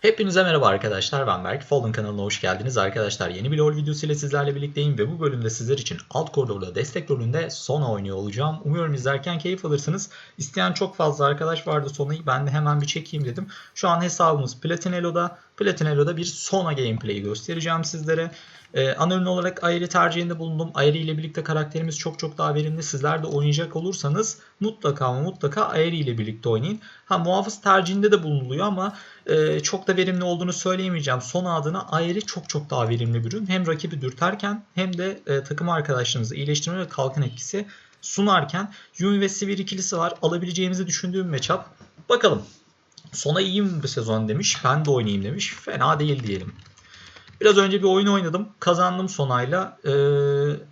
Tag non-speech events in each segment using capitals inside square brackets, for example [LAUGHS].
Hepinize merhaba arkadaşlar ben Berk. Fallen kanalına hoş geldiniz arkadaşlar. Yeni bir LoL videosu ile sizlerle birlikteyim ve bu bölümde sizler için alt koridorda destek rolünde Sona oynuyor olacağım. Umuyorum izlerken keyif alırsınız. İsteyen çok fazla arkadaş vardı Sona'yı ben de hemen bir çekeyim dedim. Şu an hesabımız Platinelo'da. Platinelo'da bir Sona gameplay'i göstereceğim sizlere. Ee, ana ürün olarak Ayrı tercihinde bulundum. Ayrı ile birlikte karakterimiz çok çok daha verimli. Sizler de oynayacak olursanız mutlaka ama mutlaka Ayrı ile birlikte oynayın. Ha muhafız tercihinde de bulunuluyor ama e, çok da verimli olduğunu söyleyemeyeceğim. Son adına Ayrı çok çok daha verimli bir ürün. Hem rakibi dürterken hem de e, takım arkadaşlarınızı iyileştirme ve kalkan etkisi sunarken Yumi ve Sivir ikilisi var. Alabileceğimizi düşündüğüm matchup. Bakalım. Sona iyiyim bu sezon demiş. Ben de oynayayım demiş. Fena değil diyelim. Biraz önce bir oyun oynadım. Kazandım Sonay'la. Ee,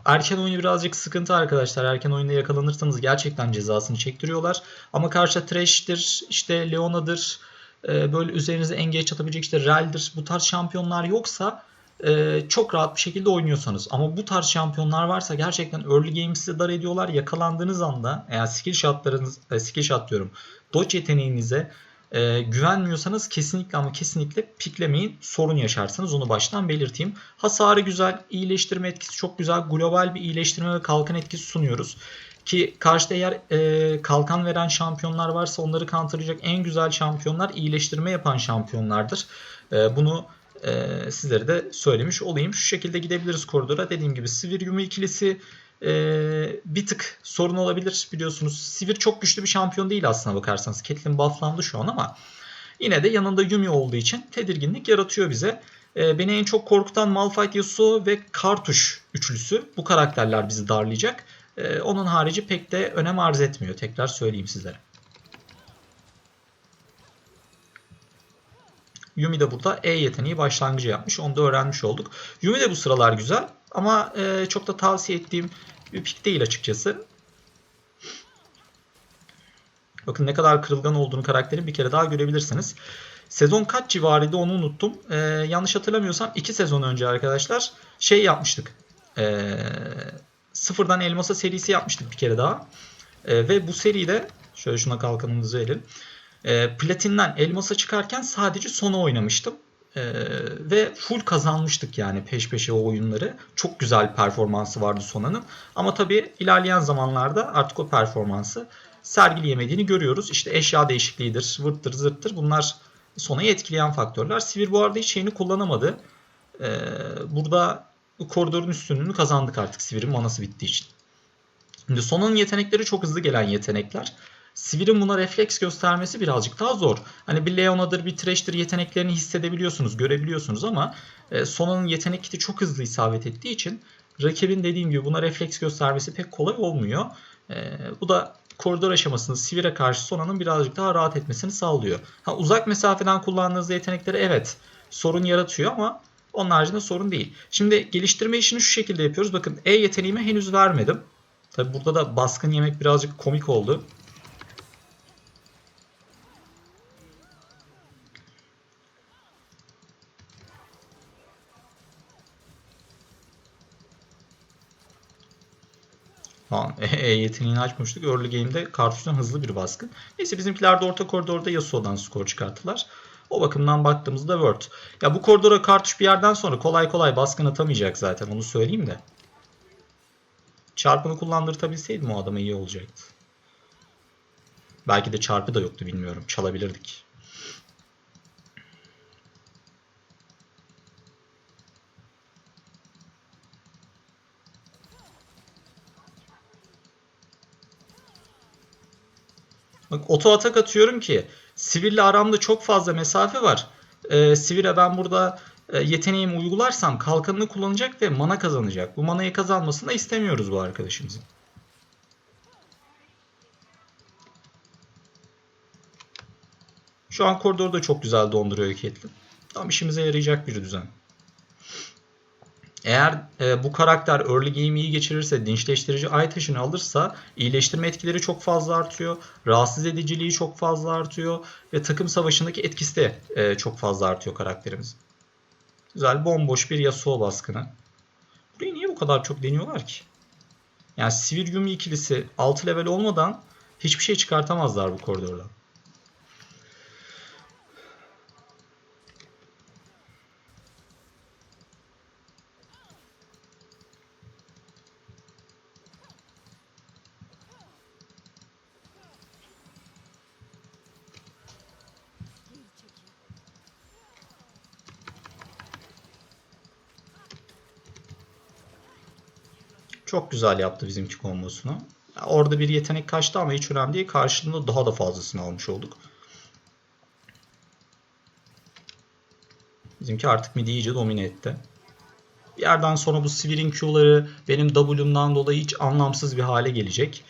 erken oyunu birazcık sıkıntı arkadaşlar. Erken oyunda yakalanırsanız gerçekten cezasını çektiriyorlar. Ama karşıda Thresh'tir, işte Leona'dır, e, böyle üzerinize engage atabilecek işte Rel'dir. Bu tarz şampiyonlar yoksa e, çok rahat bir şekilde oynuyorsanız. Ama bu tarz şampiyonlar varsa gerçekten early game sizi dar ediyorlar. Yakalandığınız anda eğer skill shotlarınız, e, skill shot diyorum, dodge yeteneğinize e, güvenmiyorsanız kesinlikle ama kesinlikle piklemeyin. Sorun yaşarsınız. Onu baştan belirteyim. Hasarı güzel. iyileştirme etkisi çok güzel. Global bir iyileştirme ve kalkan etkisi sunuyoruz. Ki karşıda eğer e, kalkan veren şampiyonlar varsa onları counterlayacak en güzel şampiyonlar iyileştirme yapan şampiyonlardır. E, bunu e, sizlere de söylemiş olayım. Şu şekilde gidebiliriz koridora. Dediğim gibi Sivir Yumi ikilisi e, bir tık sorun olabilir biliyorsunuz. Sivir çok güçlü bir şampiyon değil aslına bakarsanız. Caitlyn bufflandı şu an ama yine de yanında Yumi olduğu için tedirginlik yaratıyor bize. E, beni en çok korkutan Malphite, Yasuo ve Kartuş üçlüsü. Bu karakterler bizi darlayacak. E, onun harici pek de önem arz etmiyor. Tekrar söyleyeyim sizlere. Yumi de burada E yeteneği başlangıcı yapmış. Onu da öğrenmiş olduk. Yumi de bu sıralar güzel. Ama e, çok da tavsiye ettiğim bir pik değil açıkçası. Bakın ne kadar kırılgan olduğunu karakterin bir kere daha görebilirsiniz. Sezon kaç civarıydı onu unuttum. Ee, yanlış hatırlamıyorsam 2 sezon önce arkadaşlar şey yapmıştık. Ee, sıfırdan elmasa serisi yapmıştık bir kere daha. Ee, ve bu seride şöyle şuna kalkanımızı verelim. Ee, platinden elmasa çıkarken sadece sona oynamıştım. Ee, ve full kazanmıştık yani peş peşe o oyunları. Çok güzel performansı vardı Sona'nın. Ama tabii ilerleyen zamanlarda artık o performansı sergileyemediğini görüyoruz. İşte eşya değişikliğidir, vırttır, zırttır bunlar Sona'yı etkileyen faktörler. Sivir bu arada hiç şeyini kullanamadı. Ee, burada koridorun üstünlüğünü kazandık artık Sivir'in manası bittiği için. Şimdi Sona'nın yetenekleri çok hızlı gelen yetenekler. Sivir'in buna refleks göstermesi birazcık daha zor. Hani bir Leona'dır bir Thresh'tir yeteneklerini hissedebiliyorsunuz, görebiliyorsunuz ama e, Sona'nın yetenek kiti çok hızlı isabet ettiği için rakibin dediğim gibi buna refleks göstermesi pek kolay olmuyor. E, bu da koridor aşamasında Sivir'e karşı Sona'nın birazcık daha rahat etmesini sağlıyor. Ha, uzak mesafeden kullandığınız yetenekleri evet sorun yaratıyor ama onun haricinde sorun değil. Şimdi geliştirme işini şu şekilde yapıyoruz. Bakın E yeteneğimi henüz vermedim. Tabi burada da baskın yemek birazcık komik oldu. Tamam. E yeteneğini açmıştık. Early game'de kartuştan hızlı bir baskın. Neyse bizimkiler de orta koridorda Yasuo'dan skor çıkarttılar. O bakımdan baktığımızda Word. Ya bu koridora kartuş bir yerden sonra kolay kolay baskın atamayacak zaten onu söyleyeyim de. Çarpını kullandırtabilseydim o adama iyi olacaktı. Belki de çarpı da yoktu bilmiyorum. Çalabilirdik. Bak oto atak atıyorum ki Sivir'le aramda çok fazla mesafe var. Ee, Sivir'e ben burada e, yeteneğimi uygularsam kalkanını kullanacak ve mana kazanacak. Bu manayı kazanmasını da istemiyoruz bu arkadaşımızın. Şu an koridorda çok güzel donduruyor Caitlyn. Tam işimize yarayacak bir düzen. Eğer e, bu karakter early game'i iyi geçirirse, dinçleştirici ay taşını alırsa iyileştirme etkileri çok fazla artıyor. Rahatsız ediciliği çok fazla artıyor. Ve takım savaşındaki etkisi de e, çok fazla artıyor karakterimiz. Güzel bomboş bir Yasuo baskını. Burayı niye bu kadar çok deniyorlar ki? Yani Sivir Yumi ikilisi 6 level olmadan hiçbir şey çıkartamazlar bu koridordan. Çok güzel yaptı bizimki kombosunu. Orada bir yetenek kaçtı ama hiç önemli değil. Karşılığında daha da fazlasını almış olduk. Bizimki artık midi iyice domine etti. Bir yerden sonra bu Sivir'in Q'ları benim W'mdan dolayı hiç anlamsız bir hale gelecek.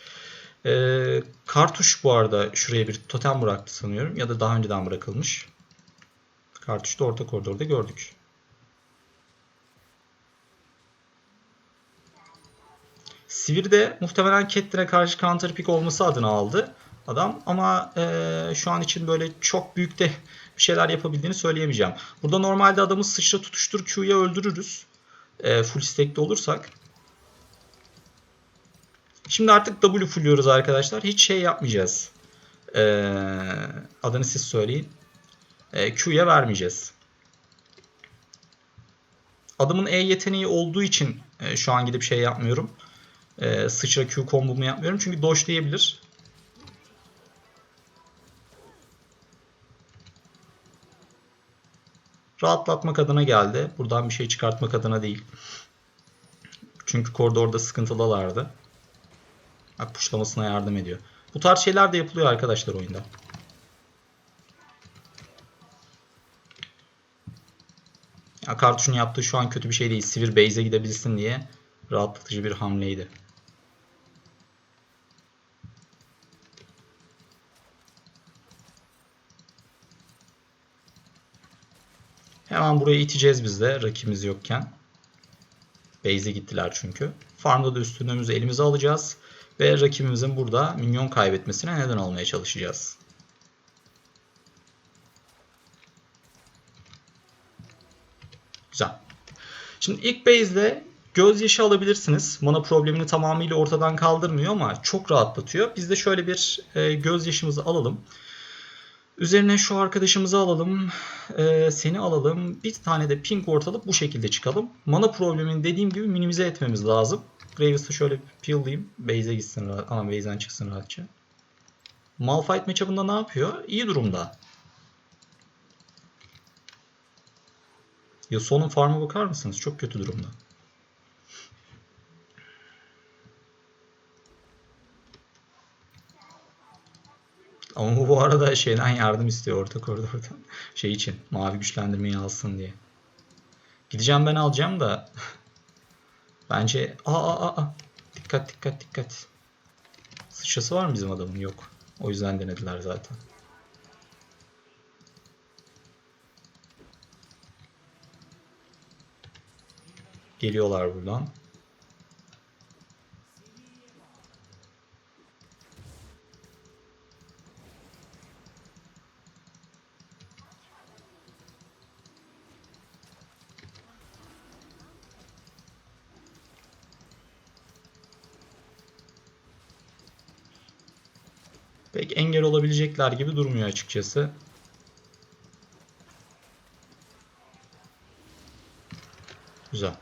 Ee, Kartuş bu arada şuraya bir totem bıraktı sanıyorum. Ya da daha önceden bırakılmış. Kartuş da orta koridorda gördük. Sivir de muhtemelen Catelyn'e karşı counter pick olması adına aldı adam. Ama e, şu an için böyle çok büyük de bir şeyler yapabildiğini söyleyemeyeceğim. Burada normalde adamı sıçra tutuştur Q'ya öldürürüz. E, full stack'te olursak. Şimdi artık W fullüyoruz arkadaşlar. Hiç şey yapmayacağız. E, adını siz söyleyin. E, Q'ya vermeyeceğiz. Adamın E yeteneği olduğu için e, şu an gidip şey yapmıyorum. E, sıçra Q kombomu yapmıyorum. Çünkü dodge'layabilir. Rahatlatmak adına geldi. Buradan bir şey çıkartmak adına değil. Çünkü koridorda sıkıntıdalardı. Bak puşlamasına yardım ediyor. Bu tarz şeyler de yapılıyor arkadaşlar oyunda. Ya Kartuş'un yaptığı şu an kötü bir şey değil. Sivir base'e gidebilsin diye rahatlatıcı bir hamleydi. Hemen buraya iteceğiz biz de rakibimiz yokken. Base'e gittiler çünkü. Farmda da üstünlüğümüzü elimize alacağız. Ve rakibimizin burada minyon kaybetmesine neden olmaya çalışacağız. Güzel. Şimdi ilk base'de gözyaşı alabilirsiniz. Mana problemini tamamıyla ortadan kaldırmıyor ama çok rahatlatıyor. Biz de şöyle bir e, gözyaşımızı alalım. Üzerine şu arkadaşımızı alalım. E, seni alalım. Bir tane de pink ortalık bu şekilde çıkalım. Mana problemini dediğim gibi minimize etmemiz lazım. Graves'ı şöyle peel'layayım. Base'e gitsin rahat. Ama base'den çıksın rahatça. Malphite matchup'ında ne yapıyor? İyi durumda. Yasuo'nun farm'a bakar mısınız? Çok kötü durumda. Ama bu arada şeyden yardım istiyor orta koridordan. [LAUGHS] Şey için mavi güçlendirmeyi alsın diye. Gideceğim ben alacağım da. [LAUGHS] Bence aa aa aa. Dikkat dikkat dikkat. Sıçrası var mı bizim adamın? Yok. O yüzden denediler zaten. Geliyorlar buradan. Pek olabilecekler gibi durmuyor açıkçası. Güzel.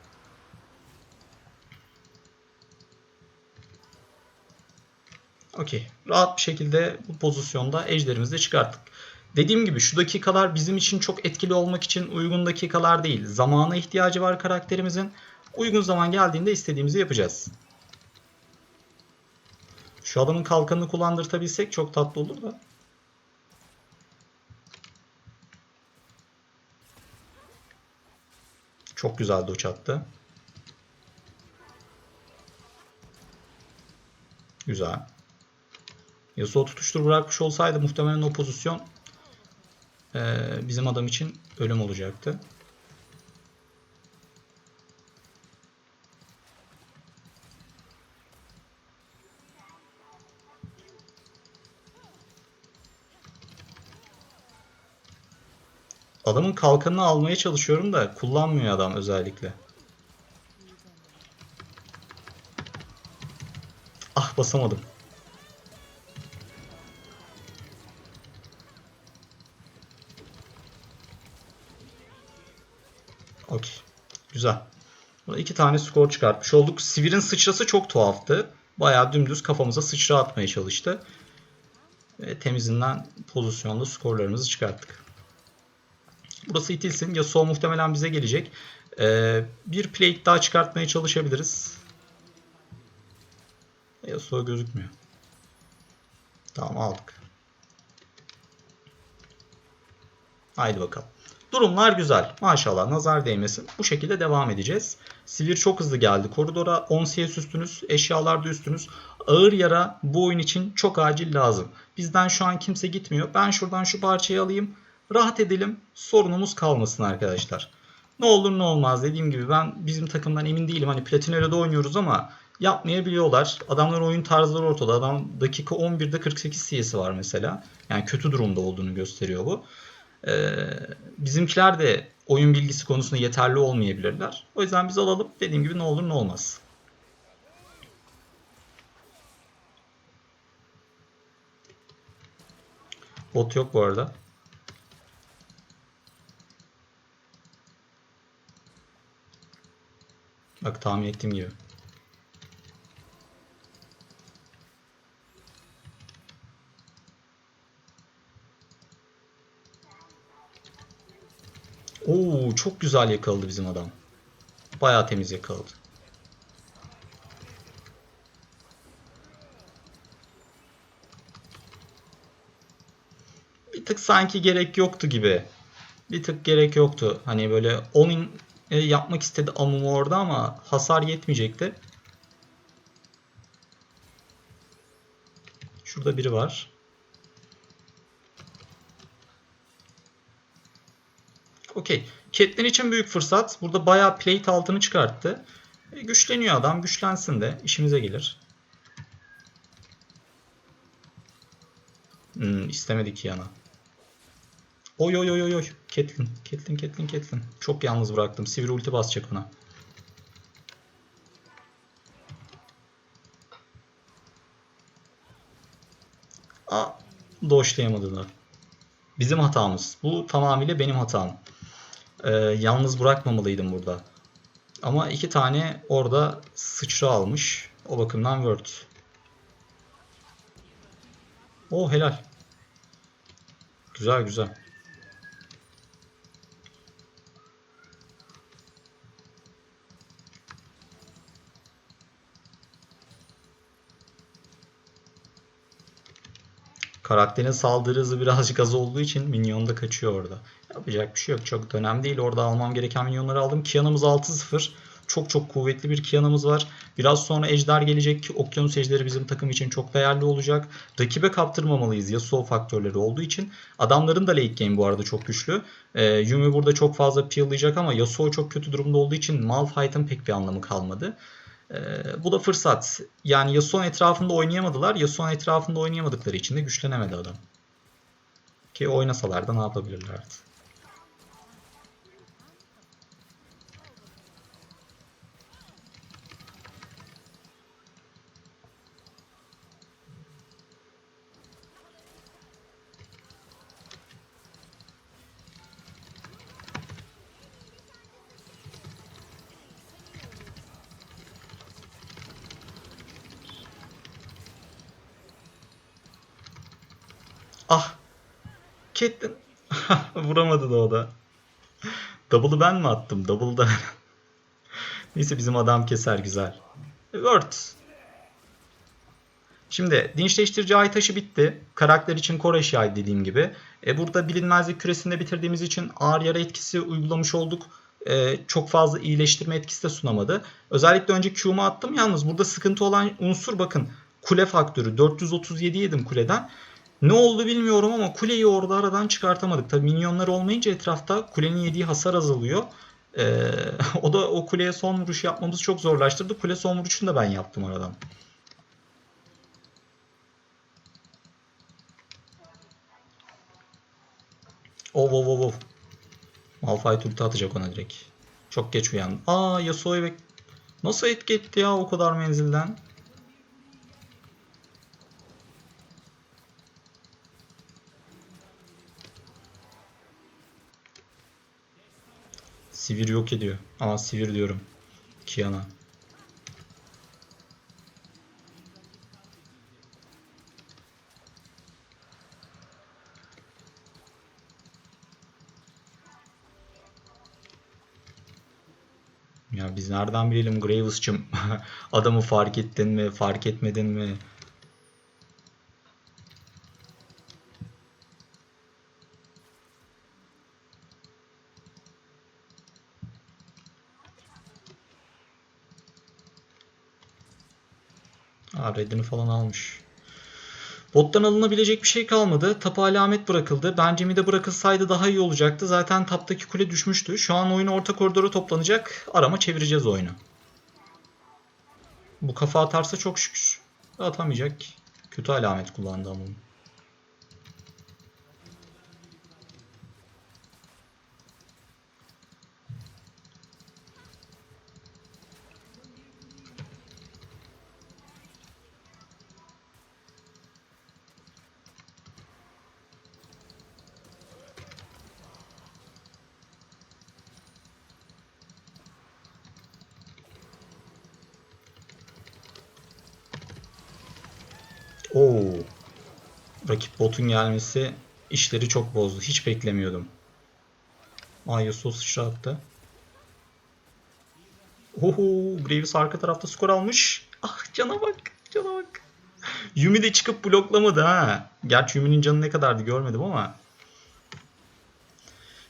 Okey. Rahat bir şekilde bu pozisyonda ejderimizi de çıkarttık. Dediğim gibi şu dakikalar bizim için çok etkili olmak için uygun dakikalar değil. Zamana ihtiyacı var karakterimizin. Uygun zaman geldiğinde istediğimizi yapacağız. Şu adamın kalkanını kullandırtabilsek çok tatlı olur da. Çok güzel doç attı. Güzel. Yasuo tutuştur bırakmış olsaydı muhtemelen o pozisyon bizim adam için ölüm olacaktı. Adamın kalkanını almaya çalışıyorum da kullanmıyor adam özellikle. Ah basamadım. Okey. Güzel. Burada iki tane skor çıkartmış olduk. Sivir'in sıçrası çok tuhaftı. Bayağı dümdüz kafamıza sıçra atmaya çalıştı. Ve temizinden pozisyonda skorlarımızı çıkarttık. Burası itilsin. Yasuo muhtemelen bize gelecek. Ee, bir plate daha çıkartmaya çalışabiliriz. Yasuo gözükmüyor. Tamam aldık. Haydi bakalım. Durumlar güzel. Maşallah nazar değmesin. Bu şekilde devam edeceğiz. Sivir çok hızlı geldi koridora. 10 CS üstünüz, eşyalarda üstünüz. Ağır yara bu oyun için çok acil lazım. Bizden şu an kimse gitmiyor. Ben şuradan şu parçayı alayım. Rahat edelim. Sorunumuz kalmasın arkadaşlar. Ne olur ne olmaz dediğim gibi ben bizim takımdan emin değilim. Hani Platinero'da oynuyoruz ama yapmayabiliyorlar. Adamların oyun tarzları ortada. Adam dakika 11'de 48 CS'i var mesela. Yani kötü durumda olduğunu gösteriyor bu. Ee, bizimkiler de oyun bilgisi konusunda yeterli olmayabilirler. O yüzden biz alalım. Dediğim gibi ne olur ne olmaz. Bot yok bu arada. Bak tahmin ettiğim gibi. Oo çok güzel yakaladı bizim adam. Bayağı temiz yakaladı. Bir tık sanki gerek yoktu gibi. Bir tık gerek yoktu. Hani böyle 10 yapmak istedi Amumu orada ama hasar yetmeyecekti. Şurada biri var. Okey. Catelyn için büyük fırsat. Burada bayağı plate altını çıkarttı. E, güçleniyor adam. Güçlensin de işimize gelir. Hmm, istemedik yana. Oy oy oy oy oy. Catelyn, Catelyn, Catelyn. Çok yalnız bıraktım. Sivri ulti basacak ona. Aa, doşlayamadılar. Bizim hatamız. Bu tamamıyla benim hatam. Ee, yalnız bırakmamalıydım burada. Ama iki tane orada sıçra almış. O bakımdan word. O helal. Güzel güzel. Karakterin saldırı hızı birazcık az olduğu için minyon da kaçıyor orada. Yapacak bir şey yok. Çok da önemli değil. Orada almam gereken minyonları aldım. Kiana'mız 6-0. Çok çok kuvvetli bir Kiana'mız var. Biraz sonra Ejder gelecek ki Okyanus Ejderi bizim takım için çok değerli olacak. Rakibe kaptırmamalıyız Yasuo faktörleri olduğu için. Adamların da late game bu arada çok güçlü. Ee, Yumi burada çok fazla peel'layacak ama Yasuo çok kötü durumda olduğu için Malphite'ın pek bir anlamı kalmadı. Ee, bu da fırsat. Yani Yasuo'nun etrafında oynayamadılar. Yasuo'nun etrafında oynayamadıkları için de güçlenemedi adam. Ki oynasalar da ne yapabilirlerdi. Ah. Catelyn. [LAUGHS] Vuramadı da o da. Double'ı ben mi attım? Double'da. [LAUGHS] Neyse bizim adam keser güzel. Word. Şimdi dinçleştirici ay taşı bitti. Karakter için core eşyaydı dediğim gibi. E, burada bilinmezlik küresinde bitirdiğimiz için ağır yara etkisi uygulamış olduk. E, çok fazla iyileştirme etkisi de sunamadı. Özellikle önce Q'mu attım. Yalnız burada sıkıntı olan unsur bakın. Kule faktörü. 437 yedim kuleden. Ne oldu bilmiyorum ama kuleyi orada aradan çıkartamadık. Tabi minyonlar olmayınca etrafta kulenin yediği hasar azalıyor. Ee, [LAUGHS] o da o kuleye son vuruş yapmamızı çok zorlaştırdı. Kule son vuruşunu da ben yaptım aradan. Ov ov ov ov. Malphite ulti atacak ona direkt. Çok geç uyandı. Aa Yasuo'yu bek... Nasıl etki etti ya o kadar menzilden? Sivir yok ediyor. Aa sivir diyorum. Kiana. Ya biz nereden bilelim Graves'cım [LAUGHS] adamı fark ettin mi, fark etmedin mi? Aa, redini falan almış. Bottan alınabilecek bir şey kalmadı. Tapa alamet bırakıldı. Bence mid'e bırakılsaydı daha iyi olacaktı. Zaten taptaki kule düşmüştü. Şu an oyunu orta koridora toplanacak. Arama çevireceğiz oyunu. Bu kafa atarsa çok şükür. Atamayacak. Kötü alamet kullandı ama. Oo. Rakip botun gelmesi işleri çok bozdu. Hiç beklemiyordum. Aa Yasuo sıçrattı. Oho, Graves arka tarafta skor almış. Ah cana bak, cana bak. Yumi de çıkıp bloklamadı ha. Gerçi Yumi'nin canı ne kadardı görmedim ama.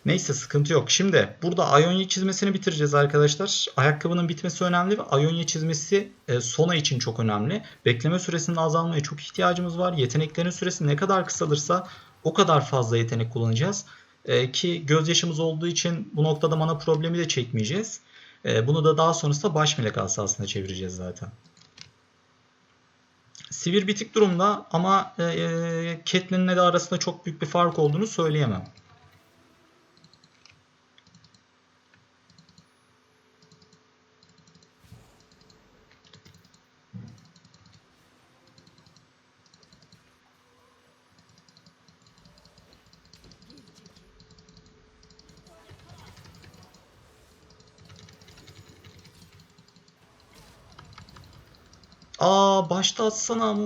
Neyse sıkıntı yok. Şimdi burada Ionia çizmesini bitireceğiz arkadaşlar. Ayakkabının bitmesi önemli ve Ionia çizmesi e, Sona için çok önemli. Bekleme süresinin azalmaya çok ihtiyacımız var. Yeteneklerin süresi ne kadar kısalırsa o kadar fazla yetenek kullanacağız. E, ki gözyaşımız olduğu için bu noktada mana problemi de çekmeyeceğiz. E, bunu da daha sonrasında baş melek asasına çevireceğiz zaten. Sivir bitik durumda ama e, e, Catelyn'le de arasında çok büyük bir fark olduğunu söyleyemem. Aa başta atsana ama.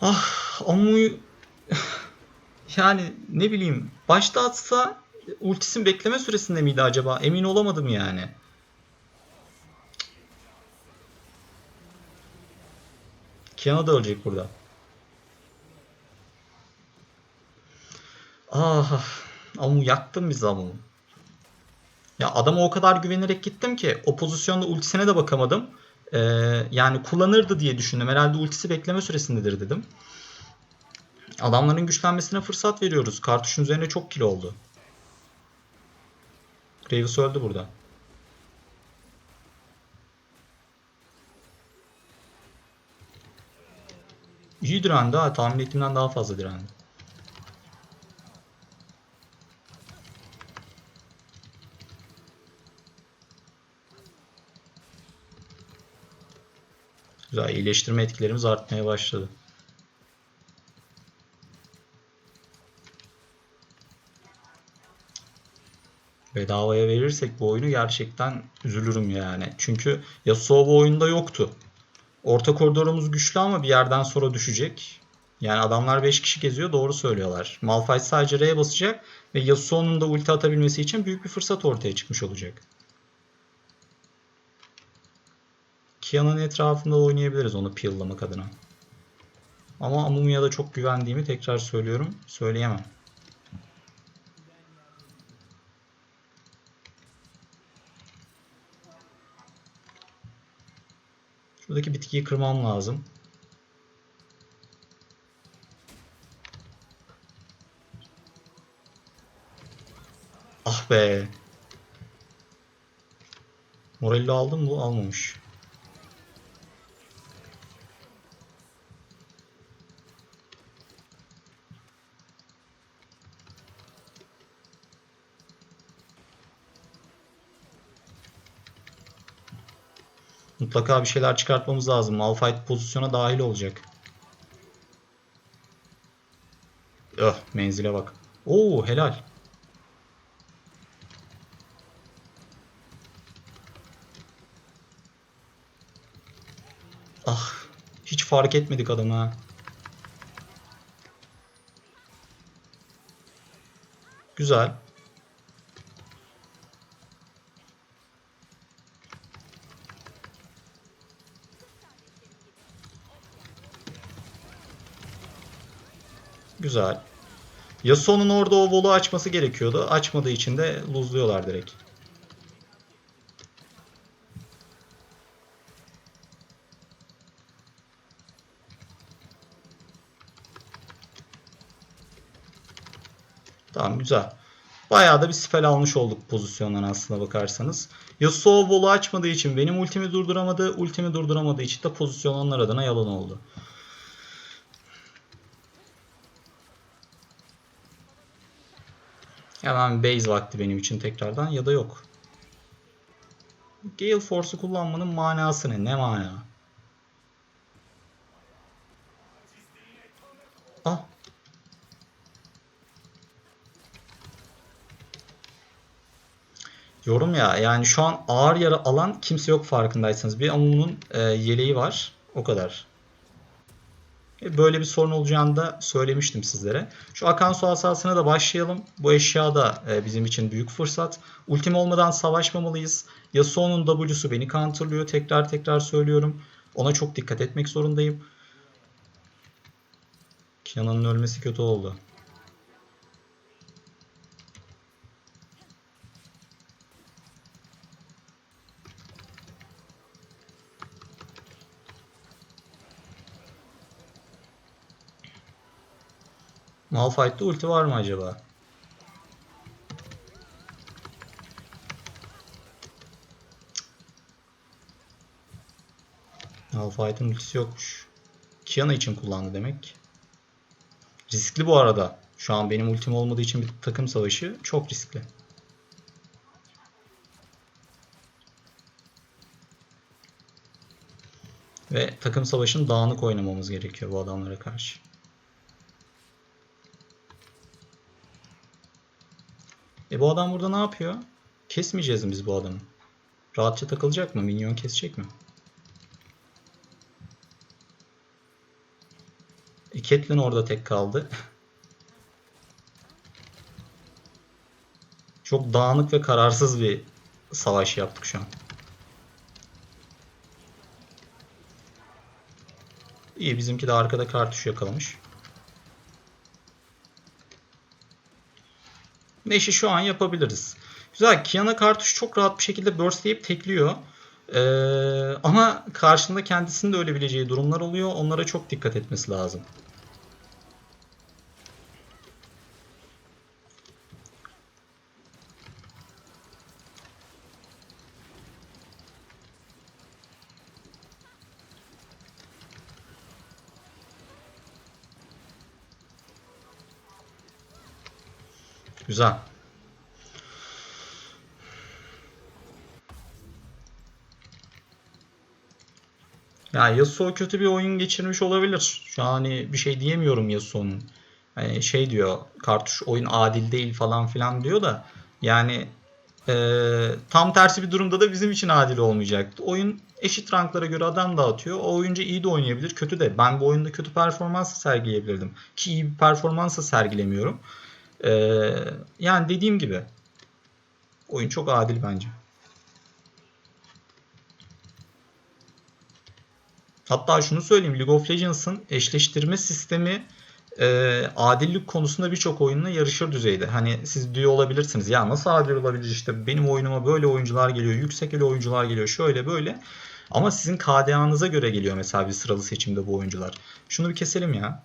Ah Amu'yu [LAUGHS] yani ne bileyim başta atsa ultisin bekleme süresinde miydi acaba? Emin olamadım yani. Kiana da ölecek burada. Ah Amu yaktın bizi Amu. Ya adama o kadar güvenerek gittim ki o pozisyonda ultisine de bakamadım. Ee, yani kullanırdı diye düşündüm. Herhalde ultisi bekleme süresindedir dedim. Adamların güçlenmesine fırsat veriyoruz. Kartuşun üzerine çok kilo oldu. Graves öldü burada. İyi direndi ha. Tahmin ettiğimden daha fazla direndi. Güzel iyileştirme etkilerimiz artmaya başladı. Bedavaya verirsek bu oyunu gerçekten üzülürüm yani. Çünkü Yasuo bu oyunda yoktu. Orta koridorumuz güçlü ama bir yerden sonra düşecek. Yani adamlar 5 kişi geziyor doğru söylüyorlar. Malphite sadece R'ye basacak ve Yasuo'nun da ulti atabilmesi için büyük bir fırsat ortaya çıkmış olacak. Kian'ın etrafında oynayabiliriz onu peel'lamak adına. Ama Amumu'ya da çok güvendiğimi tekrar söylüyorum. Söyleyemem. Şuradaki bitkiyi kırmam lazım. Ah be. Morello aldım mı? Almamış. Mutlaka bir şeyler çıkartmamız lazım. Malphite pozisyona dahil olacak. Öh menzile bak. Oo helal. Ah hiç fark etmedik adamı ha. Güzel. Güzel. Yasuo'nun orada o volu açması gerekiyordu. Açmadığı için de luzluyorlar direkt. Tamam güzel. Bayağı da bir spell almış olduk pozisyondan aslına bakarsanız. Yasuo volu açmadığı için benim ultimi durduramadı. Ultimi durduramadığı için de pozisyon onlar adına yalan oldu. Hemen base vakti benim için tekrardan ya da yok. Gale Force'u kullanmanın manası ne? Ne mana? Ah. Yorum ya yani şu an ağır yara alan kimse yok farkındaysanız. Bir Amumu'nun e, yeleği var. O kadar. Böyle bir sorun olacağını da söylemiştim sizlere. Şu akan su asasına da başlayalım. Bu eşya da e, bizim için büyük fırsat. Ultim olmadan savaşmamalıyız. Yasuo'nun W'su beni counterlıyor. Tekrar tekrar söylüyorum. Ona çok dikkat etmek zorundayım. Kiana'nın ölmesi kötü oldu. Malphite'de ulti var mı acaba? Malphite'ın ultisi yokmuş. Kiana için kullandı demek. Riskli bu arada. Şu an benim ultim olmadığı için bir takım savaşı çok riskli. Ve takım savaşın dağınık oynamamız gerekiyor bu adamlara karşı. E bu adam burada ne yapıyor? Kesmeyeceğiz mi biz bu adamı? Rahatça takılacak mı? Minyon kesecek mi? E Catelyn orada tek kaldı. [LAUGHS] Çok dağınık ve kararsız bir savaş yaptık şu an. İyi bizimki de arkada kartuş yakalamış. Neşi şu an yapabiliriz. Güzel. Kiana kartuş çok rahat bir şekilde burstlayıp tekliyor. Ee, ama karşında kendisinin de ölebileceği durumlar oluyor. Onlara çok dikkat etmesi lazım. Güzel. Ya Yasuo kötü bir oyun geçirmiş olabilir. Şu an hani bir şey diyemiyorum Yasuo'nun. Hani şey diyor, kartuş oyun adil değil falan filan diyor da yani e, tam tersi bir durumda da bizim için adil olmayacaktı. Oyun eşit ranklara göre adam dağıtıyor. O oyuncu iyi de oynayabilir, kötü de. Ben bu oyunda kötü performans sergileyebilirdim. Ki iyi bir performans da sergilemiyorum. E, yani dediğim gibi oyun çok adil bence. Hatta şunu söyleyeyim League of Legends'ın eşleştirme sistemi e, adillik konusunda birçok oyunla yarışır düzeyde. Hani siz diyor olabilirsiniz ya nasıl adil olabilir işte benim oyunuma böyle oyuncular geliyor, yüksek elo oyuncular geliyor, şöyle böyle. Ama sizin KDA'nıza göre geliyor mesela bir sıralı seçimde bu oyuncular. Şunu bir keselim ya.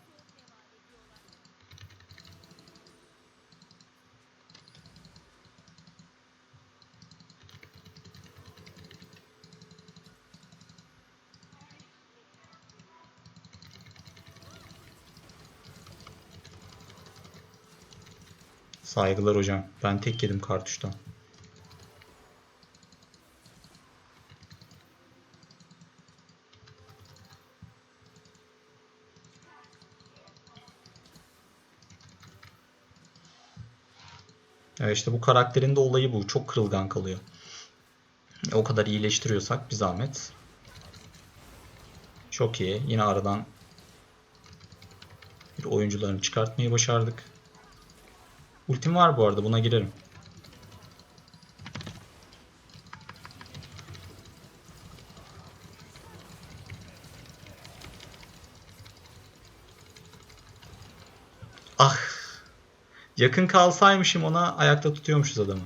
Saygılar hocam. Ben tek yedim kartuştan. Evet işte bu karakterin de olayı bu. Çok kırılgan kalıyor. O kadar iyileştiriyorsak bir zahmet. Çok iyi. Yine aradan bir oyuncularını çıkartmayı başardık. Ultim var bu arada buna girerim. Ah. Yakın kalsaymışım ona ayakta tutuyormuşuz adamı.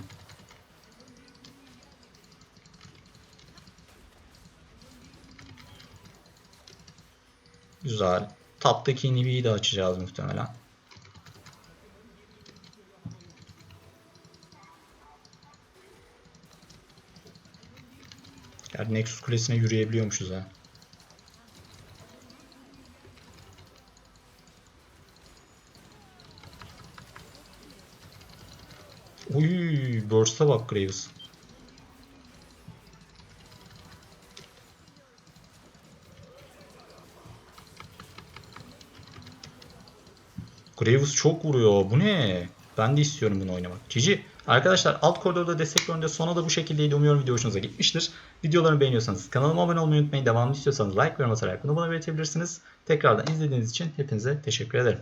Güzel. Taptaki inhibi'yi de açacağız muhtemelen. Yani Nexus Kulesi'ne yürüyebiliyormuşuz ha. Uy, Burst'a bak Graves. Graves çok vuruyor. Bu ne? Ben de istiyorum bunu oynamak. Cici. Arkadaşlar alt koridorda destek yönünde sona da bu şekildeydi. Umuyorum video hoşunuza gitmiştir. Videolarımı beğeniyorsanız kanalıma abone olmayı unutmayın. Devamını istiyorsanız like ve yorum atarak bunu bana belirtebilirsiniz. Tekrardan izlediğiniz için hepinize teşekkür ederim.